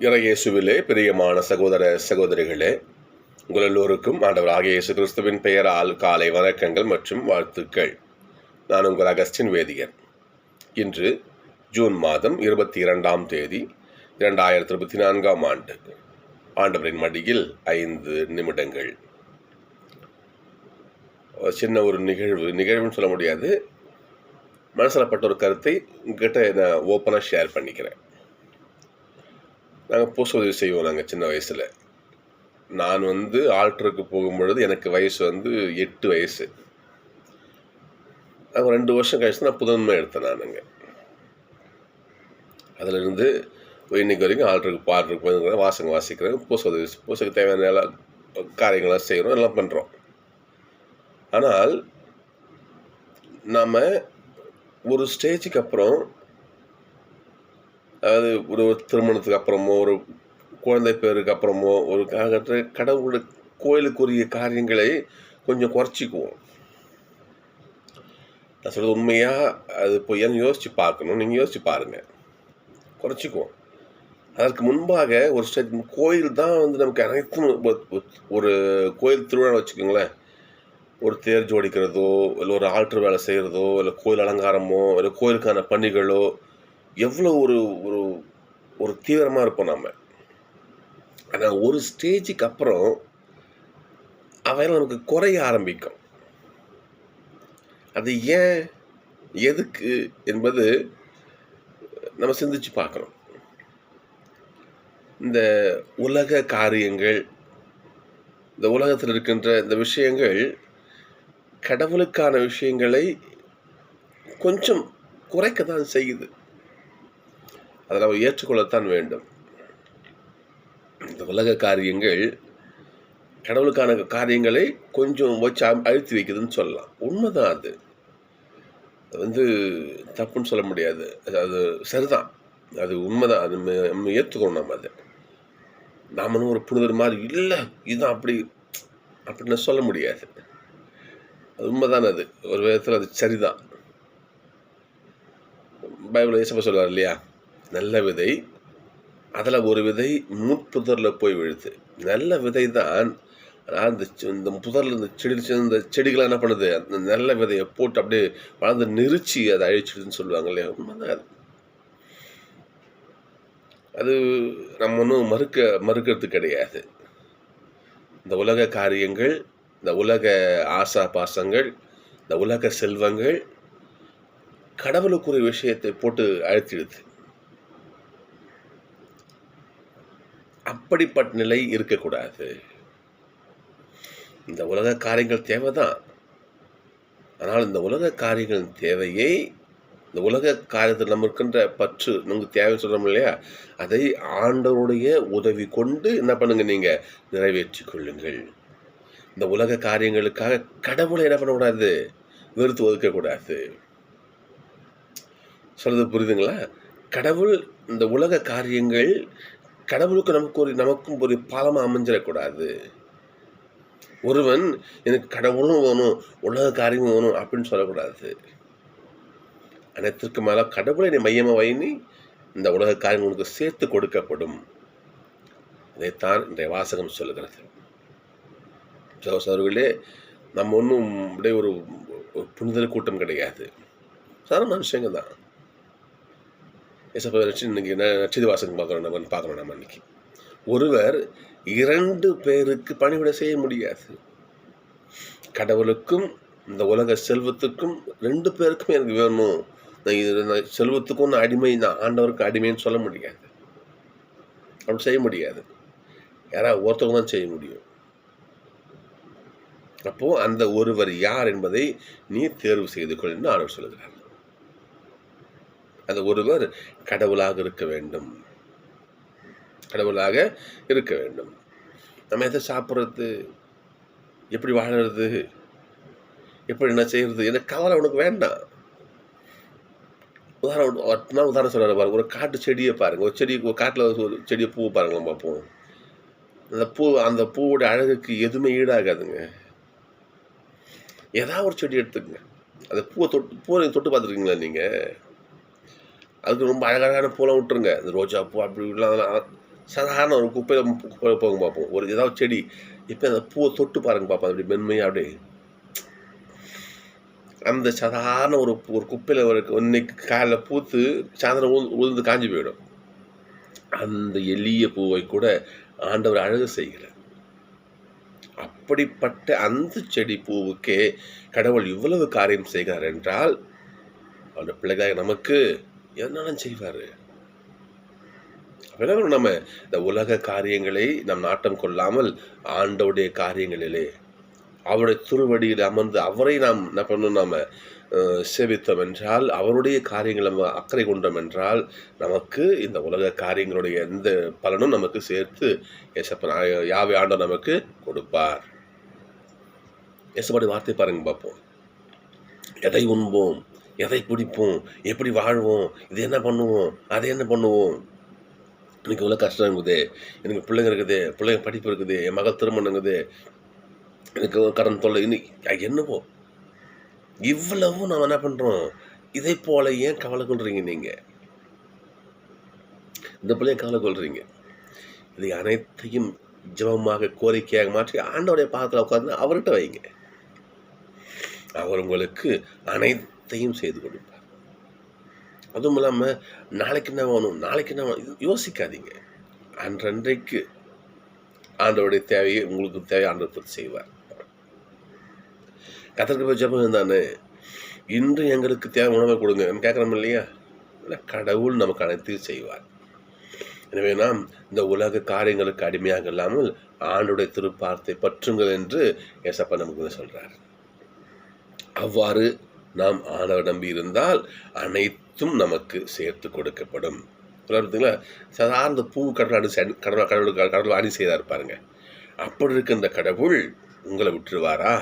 இறையேசுவிலே பிரியமான சகோதர சகோதரிகளே உங்கள் எல்லோருக்கும் ஆண்டவர் ஆகிய இயேசு கிறிஸ்துவின் பெயரால் காலை வணக்கங்கள் மற்றும் வாழ்த்துக்கள். நான் உங்கள் அகஸ்டின் வேதியன். இன்று ஜூன் மாதம் இருபத்தி இரண்டாம் தேதி இரண்டாயிரத்தி இருபத்தி நான்காம் ஆண்டு. ஆண்டவரின் மடியில் ஐந்து நிமிடங்கள். சின்ன ஒரு நிகழ்வு நிகழ்வுன்னு சொல்ல முடியாது. மனசில் பட்ட ஒரு கருத்தை உங்ககிட்ட நான் ஓப்பனாக ஷேர் பண்ணிக்கிறேன். நாங்கள் பூச உதவி செய்வோம் நாங்கள் சின்ன வயசில். நான் வந்து ஆல்டருக்கு போகும்பொழுது எனக்கு வயசு வந்து எட்டு வயசு. அது ரெண்டு வருஷம் கழிச்சு நான் புதன்மை எடுத்தேன் நானுங்க அதிலிருந்து இன்னைக்கு வரைக்கும் ஆல்டருக்கு பாடுறதுக்கு போயிருக்கிறேன் வாசங்க வாசிக்கிறேன் பூச உதவி பூசைக்கு தேவையான எல்லா காரியங்கள்லாம் செய்கிறோம் எல்லாம் பண்ணுறோம் ஆனால் நாம் ஒரு ஸ்டேஜுக்கு அப்புறம் அதாவது ஒரு திருமணத்துக்கு அப்புறமோ ஒரு குழந்தை பேருக்கு அப்புறமோ ஒரு காலகட்ட கடவுளோட கோயிலுக்குரிய காரியங்களை கொஞ்சம் குறைச்சிக்குவோம். நான் சொல்கிறது உண்மையாக அது பொய்யான்னு யோசித்து பார்க்கணும்? நீங்கள் யோசித்து பாருங்கள் குறைச்சிக்குவோம். அதற்கு முன்பாக ஒரு ஸ்டேஜ் கோயில் தான் வந்து நமக்கு அனைத்தும் ஒரு- ஒரு கோயில் திருவிழா வச்சுக்கோங்களேன். ஒரு தேர் ஜோடிக்கிறதோ இல்லை ஒரு ஆல்டர் வேலை செய்கிறதோ இல்லை கோயில் அலங்காரமோ இல்லை கோயிலுக்கான பணிகளோ எவ்வளோ ஒரு ஒரு ஒரு தீவிரமாக இருப்போம் நாம். ஆனால் ஒரு ஸ்டேஜுக்கு அப்புறம் அவன் நமக்கு குறைய ஆரம்பிக்கும். அது ஏன் எதுக்கு என்பது நம்ம சிந்திச்சு பார்க்கணும். இந்த உலக காரியங்கள் இந்த உலகத்தில் இருக்கின்ற இந்த விஷயங்கள் கடவுளுக்கான விஷயங்களை கொஞ்சம் குறைக்க தான் செய்யுது. அதை நம்ம ஏற்றுக்கொள்ளத்தான் வேண்டும். இந்த உலக காரியங்கள் கடவுளுக்கான காரியங்களை கொஞ்சம் வச்சு அழுத்தி வைக்குதுன்னு சொல்லலாம். உண்மைதான் அது. அது வந்து தப்புன்னு சொல்ல முடியாது. அது- அது சரிதான். அது உண்மைதான். அது நம்ம ஏற்றுக்கணும் நம்ம அதை. நாமளும் ஒரு புனிதர் மாதிரி இல்லை இதுதான் அப்படி அப்படின்னு சொல்ல முடியாது. அது உண்மைதான் அது. ஒரு விதத்தில் அது சரிதான். பைபிள் ஏசப்ப சொல்லுவார் இல்லையா? நல்ல விதை அதில் ஒரு விதை முட்புதரில் போய் விழுது. நல்ல விதை தான் அந்த இந்த புதரில் இந்த செடி இந்த செடிகளை என்ன பண்ணுது? அந்த நல்ல விதையை போட்டு அப்படியே வளர்ந்து நெரிச்சு அதை அழிச்சிடுதுன்னு சொல்லுவாங்க இல்லையா? உண்மைதான். அது அது நம்ம ஒன்றும் மறுக்க மறுக்கிறது கிடையாது. இந்த உலக காரியங்கள் இந்த உலக ஆசா பாசங்கள் இந்த உலக செல்வங்கள் கடவுளுக்குரிய விஷயத்தை போட்டு அழுத்திடுது அப்படிப்பட்ட நிலை இருக்கக்கூடாது. இந்த உலக காரியங்கள் தேவைதான். ஆனால் இந்த உலக காரியங்களின் தேவையை இந்த உலக காரியத்தில் நம்ம இருக்கின்ற பற்று நமக்கு தேவை சொல்கிறோம் இல்லையா? அதை ஆண்டவருடைய உதவி கொண்டு என்ன பண்ணுங்க நீங்கள் நிறைவேற்றிக் கொள்ளுங்கள். இந்த உலக காரியங்களுக்காக கடவுளை என்ன பண்ணக்கூடாது? வெறுத்து ஒதுக்கக்கூடாது. சொல்கிறது புரியுதுங்களா? கடவுள் இந்த உலக காரியங்கள் கடவுளுக்கு நமக்கு ஒரு நமக்கும் ஒரு பாலமாக அமைஞ்சிடக்கூடாது. ஒருவன் எனக்கு கடவுளும் வேணும் உலக காரியமும் வேணும் அப்படின்னு சொல்லக்கூடாது. அனைத்திற்கு மேலே கடவுளை நீ மையமாக வைனி இந்த உலக காரியம் உனக்கு சேர்த்து கொடுக்கப்படும். இதைத்தான் இன்றைய வாசகம் சொல்லுகிறது. சகோதரர்களே நம்ம ஒன்றும் அப்படியே ஒரு ஒரு புனிதல் கூட்டம் கிடையாது. சாதாரண மனுஷங்க தான் ஏசப்பா வச்சு இன்னைக்கு என்ன நச்சிதி வாசகம் பார்க்குறோம் நம்ம பார்க்குறோம் நம்ம இன்னைக்கு ஒருவர் இரண்டு பேருக்கு பணிவிட செய்ய முடியாது. கடவுளுக்கும் இந்த உலக செல்வத்துக்கும் ரெண்டு பேருக்கும் எனக்கு வேணும். நான் இது நான் செல்வத்துக்கும் நான் அடிமை நான் ஆண்டவருக்கு அடிமைன்னு சொல்ல முடியாது. அப்படி செய்ய முடியாது. யாராவது ஒருத்தவங்க தான் செய்ய முடியும். அப்போது அந்த ஒருவர் யார் என்பதை நீ தேர்வு செய்து கொள் என்று ஆண்டவர் அந்த ஒருவர் கடவுளாக இருக்க வேண்டும். கடவுளாக இருக்க வேண்டும். நம்ம எதை சாப்பிட்றது? எப்படி வாழறது? எப்படி என்ன செய்யறது? எனக்கு கவலை உனக்கு வேண்டாம். உதாரணம் உதாரணம் சொல்கிற பாருங்கள் ஒரு காட்டு செடியை பாருங்கள் ஒரு செடி ஒரு காட்டில் ஒரு செடியை பூ பாருங்களேன் பார்ப்போம் அந்த பூ அந்த பூவோட அழகுக்கு எதுவுமே ஈடாகாதுங்க. ஏதாவது ஒரு செடி எடுத்துக்கங்க. அந்த பூவை தொட்டு பூவை நீங்கள் தொட்டு பார்த்துருக்கீங்களா நீங்கள் அதுக்கு ரொம்ப அழகழகான பூலாம் விட்டுருங்க. இந்த ரோஜா பூ அப்படி இப்படிலாம் அதெல்லாம் சாதாரண ஒரு குப்பையில் குப்பையில் போங்க பார்ப்போம். ஒரு ஏதாவது செடி இப்போ அந்த பூவை தொட்டு பாருங்க பார்ப்போம். அப்படி மென்மையாக அப்படியே. அந்த சாதாரண ஒரு ஒரு குப்பையில் ஒரு இன்னைக்கு காலைல பூத்து சாயந்தரம் உழுந்து உழுந்து காஞ்சி போயிடும். அந்த எளிய பூவை கூட ஆண்டவர் அழகு செய்கிறார் அப்படிப்பட்ட அந்த செடி பூவுக்கே கடவுள் இவ்வளவு காரியம் செய்கிறார் என்றால் அந்த பிள்ளைகளாக நமக்கு என்னாலும் செய்வார். அப்ப நம்ம? இந்த உலக காரியங்களை நம் நாட்டம் கொள்ளாமல் ஆண்டவுடைய காரியங்களிலே அவருடைய திருவடியில் அமர்ந்து அவரை நாம் என்ன பண்ணணும் நாம் சேவித்தோம் என்றால் அவருடைய காரியங்களை நம்ம அக்கறை கொண்டோம் என்றால் நமக்கு இந்த உலக காரியங்களுடைய எந்த பலனும் நமக்கு சேர்த்து எசப்பன் யாவை ஆண்டவர் நமக்கு கொடுப்பார். ஏசப்பாடி வார்த்தை பாருங்க பார்ப்போம். எதை உண்போம்? எதை பிடிப்போம்? எப்படி வாழ்வோம்? இது என்ன பண்ணுவோம்? அதை என்ன பண்ணுவோம்? எனக்கு இவ்வளோ கஷ்டம் இருக்குது. எனக்கு பிள்ளைங்க இருக்குது. பிள்ளைங்க படிப்பு இருக்குது. என் மகள் திருமணம் இருக்குது. எனக்கு கடன் தொல்லை. இன்னைக்கு என்னவோ? இவ்வளவும் நாம் என்ன பண்ணுறோம் இதை போல ஏன் கவலை கொள்றீங்க நீங்கள் இந்த பிள்ளைய கவலை கொள்றீங்க? இதை அனைத்தையும் ஜெபமாக கோரிக்கையாக மாற்றி ஆண்டவருடைய பாகத்தில் உட்காந்து அவர்கிட்ட வைங்க. அவர் உங்களுக்கு அனைத்தையும் செய்து கொடுப்பார். அதுவும் இல்லாமல் நாளைக்கு என்ன வேணும் நாளைக்கு என்ன வேணும் யோசிக்காதீங்க. அன்றன்றைக்கு ஆண்டவருடைய தேவையை உங்களுக்கு தேவை ஆண்டவர் செய்வார். கத்தருக்கு போய் ஜெபம் தானே இன்று எங்களுக்கு தேவை உணவை கொடுங்க. கேட்குறோம் இல்லையா? கடவுள் நமக்கு அனைத்தையும் செய்வார். எனவே நாம் இந்த உலக காரியங்களுக்கு அடிமையாக இல்லாமல் ஆண்டுடைய திருப்பார்த்தை பற்றுங்கள் என்று ஏசப்பா நமக்கு சொல்கிறார் அவ்வாறு நாம் ஆண்டவர் நம்பி இருந்தால் அனைத்தும் நமக்கு சேர்த்து கொடுக்கப்படும். பார்த்தீங்களா? சாதாரண பூ கடவுள் அணி கடவுள் கடவுள் கடவுள் அணி செய்தார் பாருங்க. அப்படி இருக்கின்ற கடவுள் உங்களை விட்டுருவாரா?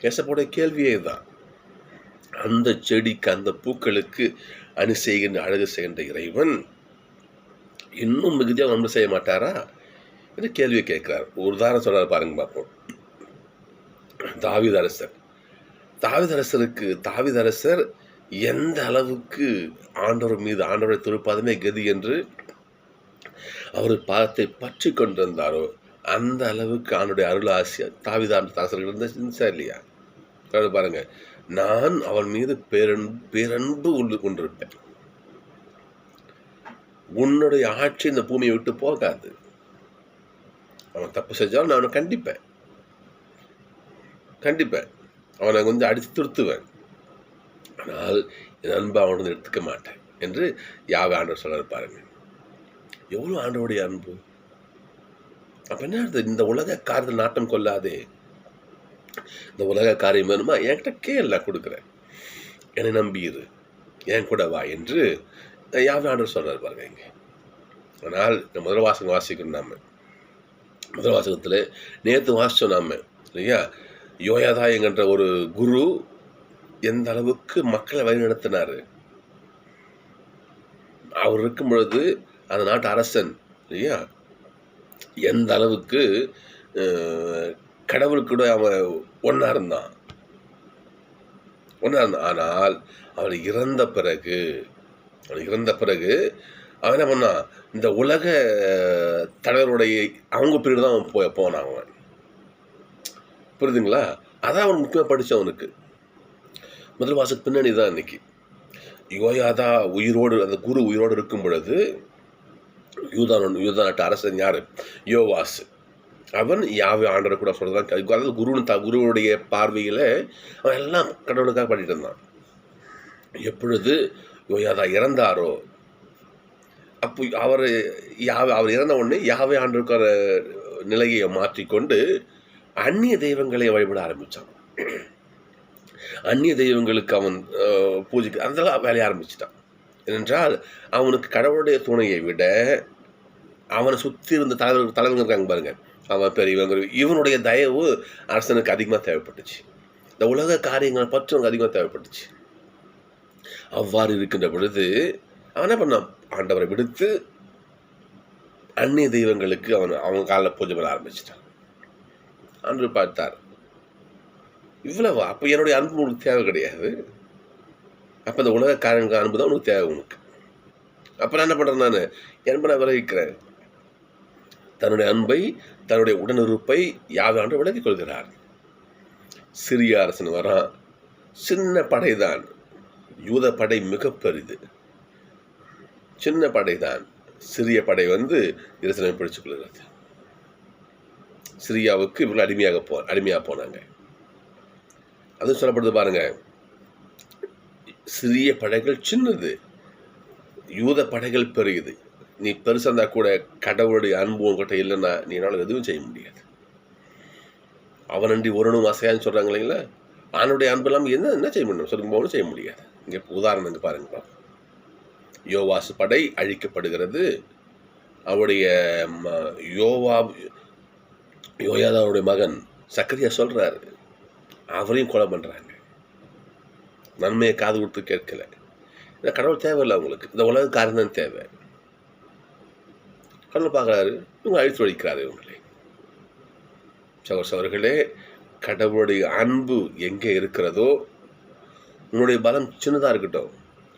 கேசப்போட கேள்வியே தான் அந்த செடிக்கு அந்த பூக்களுக்கு அணி செய்கின்ற அழகு செய்கின்ற இறைவன் இன்னும் மிகுதியாக ஒன்று செய்ய மாட்டாரா? என்று கேள்வியை கேட்கிறார். ஒரு உதாரணம் சொல்கிறார் பாருங்க பார்ப்போம். தாவிதரசர் தாவிதரசருக்கு தாவிதரசர் எந்த அளவுக்கு ஆண்டவர் மீது ஆண்டவரை துருப்பாதமே கதி என்று அவர் பாதத்தை பற்றி கொண்டிருந்தாரோ அந்த அளவுக்கு அவனுடைய அருள் ஆசியா தாவிதான் தாசர்கள் இருந்துச்சா இல்லையா? அதாவது பாருங்க. நான் அவன் மீது பேரன்பு பேரன்பு உண்டு கொண்டிருப்பேன். உன்னுடைய ஆட்சி இந்த பூமியை விட்டு போகாது. அவன் தப்பு செஞ்சாலும் நான் அவனை கண்டிப்பேன். கண்டிப்பேன். அவனை கொஞ்சம் அடித்து துருத்துவேன் ஆனால் என் அன்பை அவனை எடுத்துக்க மாட்டேன் என்று யாவை ஆண்டவர் சொல்ல பாருங்க. எவ்வளோ ஆண்டவருடைய அன்பு. அப்ப என்ன இந்த உலக காரியத்தில் நாட்டம் கொள்ளாதே. இந்த உலக காரியம் வேணுமா என்கிட்ட கேள் கொடுக்குறேன். என்னை நம்பியிரு என் கூட வா என்று யாவை ஆண்டவர் சொல்றாரு பாருங்க இங்கே. ஆனால் இந்த முதல் வாசகம் வாசிக்கணும் நாம. முதல் வாசகத்தில் நேற்று வாசிச்சோம் நாம் இல்லையா? யோயாதா என்கின்ற ஒரு குரு எந்த அளவுக்கு மக்களை வழிநடத்தினார்? அவர் இருக்கும் பொழுது அந்த நாட்டு அரசன் இல்லையா? எந்த அளவுக்கு கடவுள் கடவுளுக்கு கூட அவன் ஒன்றா இருந்தான். ஒன்றா இருந்தான். ஆனால் அவர் இறந்த பிறகு அவர் இறந்த பிறகு அவன் என்ன பண்ணான்? இந்த உலக தலைவருடைய அவங்க பீரியட் தான் அவன் போய் போனான் அவன். புரியுதுங்களா? அதான் அவன் முக்கியமாக படித்தான் அவனுக்கு. முதல் வாசல் பின்னணி தான் இன்னைக்கு. யோயாதா உயிரோடு அந்த குரு உயிரோடு இருக்கும் பொழுது யூதான் யூதா நாட்டு அரசன் யார்? யோவாஸ். அவன் யாவை ஆண்டவர் கூட சொல்கிறதான் அதாவது குருன்னு த குருவனுடைய பார்வையில் அவன் எல்லாம் கடவுளுக்காக பண்ணிட்டு இருந்தான். எப்பொழுது யோயாதா இறந்தாரோ அப்போ அவர் யாவை அவர் இறந்த உடனே யாவை ஆண்டிருக்கிற நிலையை மாற்றிக்கொண்டு அந்நிய தெய்வங்களை வழிபட ஆரம்பிச்சான் அந்நிய தெய்வங்களுக்கு அவன் பூஜை பூஜைக்கு அதெல்லாம் வேலைய ஆரம்பிச்சிட்டான். ஏனென்றால் அவனுக்கு கடவுளுடைய துணையை விட அவனை சுற்றி இருந்த தலைவர் தலைவர்கள் இருக்காங்க பாருங்க. அவன் பெரியவங்க இவனுடைய தயவு அரசனுக்கு அதிகமாக தேவைப்பட்டுச்சு. இந்த உலக காரியங்கள் பற்றி அவனுக்கு அதிகமாக தேவைப்பட்டுச்சு. அவ்வாறு இருக்கின்ற பொழுது அவன் என்ன பண்ணான்? ஆண்டவரை விடுத்து அந்நிய தெய்வங்களுக்கு அவன் அவன் காலில் பூஜை பண்ண ஆரம்பிச்சிட்டான். அன்று பார்த்தார். இவ்வளவு அப்போ என்னுடைய அன்பு உனக்கு தேவை கிடையாது. அப்போ இந்த உலக அன்பு தான் உனக்கு தேவை உனக்கு. அப்புறம் என்ன பண்ணுறேன் நான்? என்பை நான் விலகிக்கிறேன் தன்னுடைய அன்பை தன்னுடைய உடனிருப்பை யாதாண்டு விலகிக் கொள்கிறார். சிறிய அரசன் வரான். சின்ன படைதான். யூத படை மிக பெரிது. சின்ன படைதான். சிறிய படை வந்து இரசனை பிடிச்சுக் கொள்கிறது. சிரியாவுக்கு இவர்கள் அடிமையாக போ அடிமையாக போனாங்க. அதுவும் சொல்லப்படுது பாருங்க. சிறிய படைகள் சின்னது. யூத படைகள் பெரியது. நீ பெருசாக இருந்தால் கூட கடவுளுடைய அன்பு உங்ககிட்ட இல்லைன்னா நீ என்னால் எதுவும் செய்ய முடியாது. அவனன்றி ஒருணும் அசையான்னு சொல்கிறாங்க இல்லைங்களா? ஆணுடைய அன்பு இல்லாமல் என்ன என்ன செய்ய முடியும்? சொல்லுங்க போகணும் செய்ய முடியாது. இங்கே உதாரணம் இங்கே பாருங்க யோவாசு படை அழிக்கப்படுகிறது. அவருடைய ம- யோவா யோயாதாவுடைய மகன் சக்கரியா சொல்கிறாரு அவரையும் கொலை பண்ணுறாங்க நன்மையை காது கொடுத்து கேட்கல. ஏன்னா கடவுள் தேவையில்லை அவங்களுக்கு. இந்த உலக தான் தேவை. கடவுள் பார்க்குறாரு இவங்க அழித்து ஒழிக்கிறாரு இவங்களை. சகோதர சகோதரர்களே கடவுளுடைய அன்பு எங்கே இருக்கிறதோ உன்னுடைய பலம் சின்னதாக இருக்கட்டும்.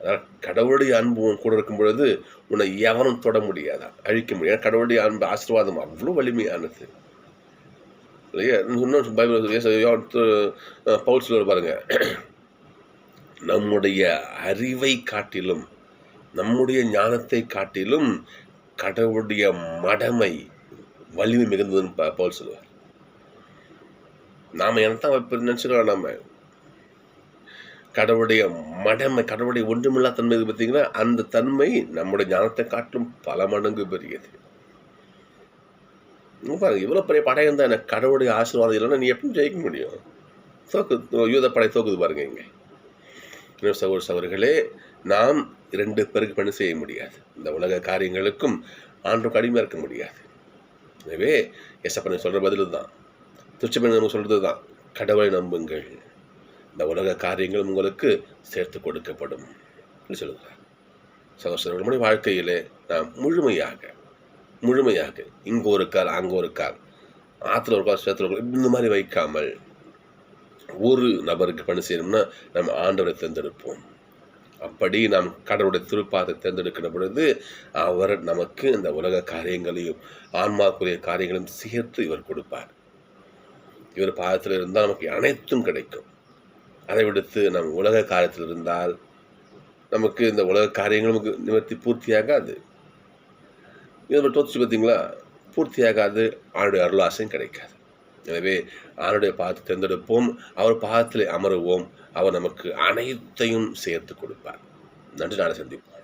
அதாவது கடவுளுடைய அன்பு உன் கூட இருக்கும் பொழுது உன்னை எவனும் தொட முடியாதா அழிக்க முடியாது. கடவுளுடைய அன்பு ஆசீர்வாதம் அவ்வளோ வலிமையானது. இல்லையா? இன்னும் பைபிள் இயேசு- பவுல் சொல்லுவார் பாருங்க. நம்முடைய அறிவை காட்டிலும் நம்முடைய ஞானத்தை காட்டிலும் கடவுளுடைய மடமை வலிமை மிகுந்ததுன்னு பவுல் சொல்லுவார். நாம் என்னத்தான் நினச்சிக்கலாம் நம்ம கடவுளுடைய மடமை கடவுளுடைய ஒன்றுமில்லா தன்மை இது பார்த்தீங்கன்னா அந்த தன்மை நம்முடைய ஞானத்தை காட்டிலும் பல மடங்கு பெரியது. பாருங்க இவ்வளோ பெரிய படையம் தான் எனக்கு கடவுளுடைய ஆசீர்வாதம் இல்லைன்னா நீ எப்படி ஜெயிக்க முடியும்? தோக்கு யூத படை தோக்குது பாருங்க இங்கே. இன்னும் சகோதர சகோதரிகளே நாம் இரண்டு பேருக்கு பணி செய்ய முடியாது. இந்த உலக காரியங்களுக்கும் ஆண்டு கடுமையாக இருக்க முடியாது. எனவே எசப்பனை சொல்கிற பதில் தான் துச்சப்பன் நம்ம சொல்கிறது தான் கடவுளை நம்புங்கள். இந்த உலக காரியங்கள் உங்களுக்கு சேர்த்து கொடுக்கப்படும். சொல்லுகிறார் சகோதரர்கள் வாழ்க்கையிலே நாம் முழுமையாக முழுமையாக. இங்கே ஒரு கால் அங்கே ஒரு கால். ஆற்றுல ஒரு கால் சேத்துல ஒரு கால் இந்த மாதிரி வைக்காமல் ஒரு நபருக்கு பணி செய்யணும்னா நம்ம ஆண்டவரை தேர்ந்தெடுப்போம். அப்படி நாம் கடவுளுடைய திருப்பாதை தேர்ந்தெடுக்கிற பொழுது அவர் நமக்கு இந்த உலக காரியங்களையும் ஆன்மாக்குரிய காரியங்களையும் சேர்த்து இவர் கொடுப்பார். இவர் பாதத்தில் இருந்தால் நமக்கு அனைத்தும் கிடைக்கும். அதை விடுத்து நம் உலக காரியத்தில் இருந்தால் நமக்கு இந்த உலக காரியங்கள் நமக்கு நிவர்த்தி பூர்த்தியாகாது. இதை தோற்று பார்த்தீங்களா? பூர்த்தியாகாது. ஆளுடைய அருளாசையும் கிடைக்காது. எனவே ஆளுடைய பாதத்தை தேர்ந்தெடுப்போம். அவர் பாதத்தில் அமருவோம். அவர் நமக்கு அனைத்தையும் சேர்த்து கொடுப்பார். நன்றி. நாளை சந்திப்போம்.